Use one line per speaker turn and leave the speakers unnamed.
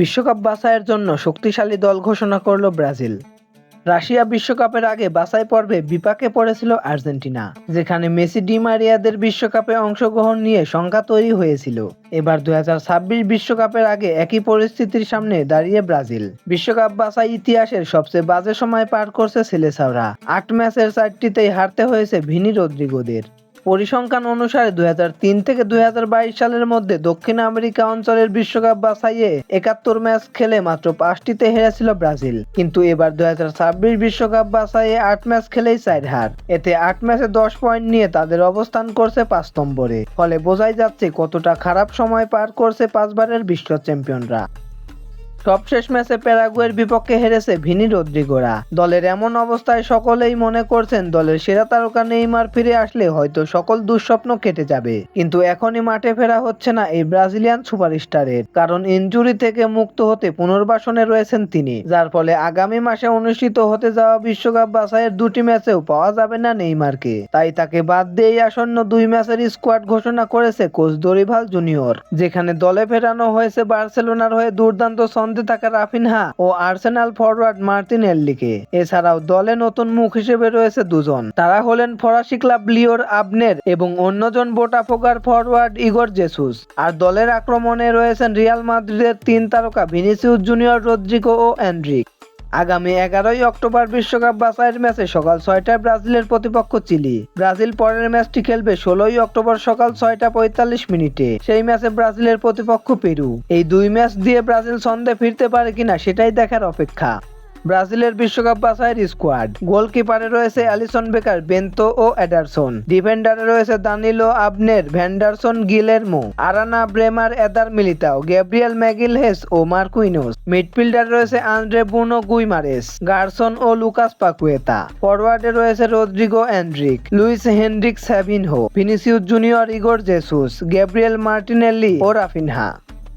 বিশ্বকাপ বাছাইয়ের জন্য শক্তিশালী দল ঘোষণা করল ব্রাজিল। রাশিয়া বিশ্বকাপের আগে বাছাই পর্বে বিপাকে পড়েছিল আর্জেন্টিনা, যেখানে মেসি ডি মারিয়াদের বিশ্বকাপে অংশগ্রহণ নিয়ে শঙ্কা তৈরি হয়েছিল। এবার দুই বিশ্বকাপের আগে একই পরিস্থিতির সামনে দাঁড়িয়ে ব্রাজিল। বিশ্বকাপ বাছাই ইতিহাসের সবচেয়ে বাজে সময় পার করছে সেলেসাওরা। আট ম্যাচের চারটিতেই হারতে হয়েছে ভিনি রদ্রিগোদের। পরিসংখ্যান অনুসারে দুই হাজার তিন থেকে দুই হাজার বাইশ সালের মধ্যে দক্ষিণ আমেরিকা অঞ্চলের বিশ্বকাপ বাছাইয়ে একাত্তর ম্যাচ খেলে মাত্র পাঁচটিতে হেরেছিল ব্রাজিল। কিন্তু এবার দুই বিশ্বকাপ বাছাইয়ে আট ম্যাচ খেলেই চার হার। এতে আট ম্যাচে দশ পয়েন্ট নিয়ে তাদের অবস্থান করছে পাঁচ নম্বরে। ফলে বোঝাই যাচ্ছে কতটা খারাপ সময় পার করছে পাঁচবারের বিশ্ব চ্যাম্পিয়নরা। সবশেষ ম্যাচে প্যারাগুয়ের বিপক্ষে হেরেছে ভিনি রদ্রিগোরা। দলের এমন অবস্থায় সকলেই মনে করছেন দলের সেরা তারকা নেইমার ফিরে আসলে হয়তো সকল দুঃস্বপ্ন কেটে যাবে। কিন্তু এখনই মাঠে ফেরা হচ্ছে না এই ব্রাজিলিয়ান সুপারস্টারের, কারণ ইনজুরি থেকে মুক্ত হতে পুনর্বাসনে রয়েছেন তিনি, যার ফলে আগামী মাসে অনুষ্ঠিত হতে যাওয়া বিশ্বকাপ বাছাইয়ের দুটি ম্যাচেও পাওয়া যাবে না নেইমারকে। তাই তাকে বাদ দিয়েই আসন্ন দুই ম্যাচের স্কোয়াড ঘোষণা করেছে কোচ দরিভাল জুনিয়র, যেখানে দলে ফেরানো হয়েছে বার্সেলোনার হয়ে দুর্দান্ত ছন্দে থাকা রাফিনহা ও আর্সেনাল ফরওয়ার্ড মার্টিন এল্লিকে এছাড়াও দলে নতুন মুখ হিসেবে রয়েছে দুজন। তারা হলেন ফরাসি ক্লাব লিওর আবনের এবং অন্যজন বোটাফোগার ফরওয়ার্ড ইগর জেসুস। আর দলের আক্রমণে রয়েছেন রিয়াল মাদ্রিদের তিন তারকা ভিনিসিউস জুনিয়র রদ্রিগো ও অ্যান্ড্রিক আগামী এগারোই অক্টোবর বিশ্বকাপ বাছাইয়ের ম্যাচে সকাল ছয়টায় ব্রাজিলের প্রতিপক্ষ চিলি। ব্রাজিল পরের ম্যাচটি খেলবে ষোলোই অক্টোবর সকাল ছয়টা পঁয়তাল্লিশ মিনিটে। সেই ম্যাচে ব্রাজিলের প্রতিপক্ষ পেরু। এই দুই ম্যাচ দিয়ে ব্রাজিল ছন্দে ফিরতে পারে কিনা সেটাই দেখার অপেক্ষা। ব্রাজিলের বিশ্বকাপ বাছাইয়ের স্কোয়াড গোলকিপারে রয়েছে অ্যালিসন বেকার, বেন্তো ও অ্যাডারসন। ডিফেন্ডারে রয়েছে Danilo Abner, Vanderson Guilherme Arana Bremer, Eder Militao, Gabriel Magalhaes ও মার্কুইনোস মিডফিল্ডারে রয়েছে আন্দ্রে বুনো গুইমারেস, গার্সন ও লুকাস পাকুয়েতা। ফরওয়ার্ডে রয়েছে Rodrygo Endrick Luiz Henrique Savinho, Vinicius Junior Igor Jesus, Gabriel Martinelli ও Raphinha.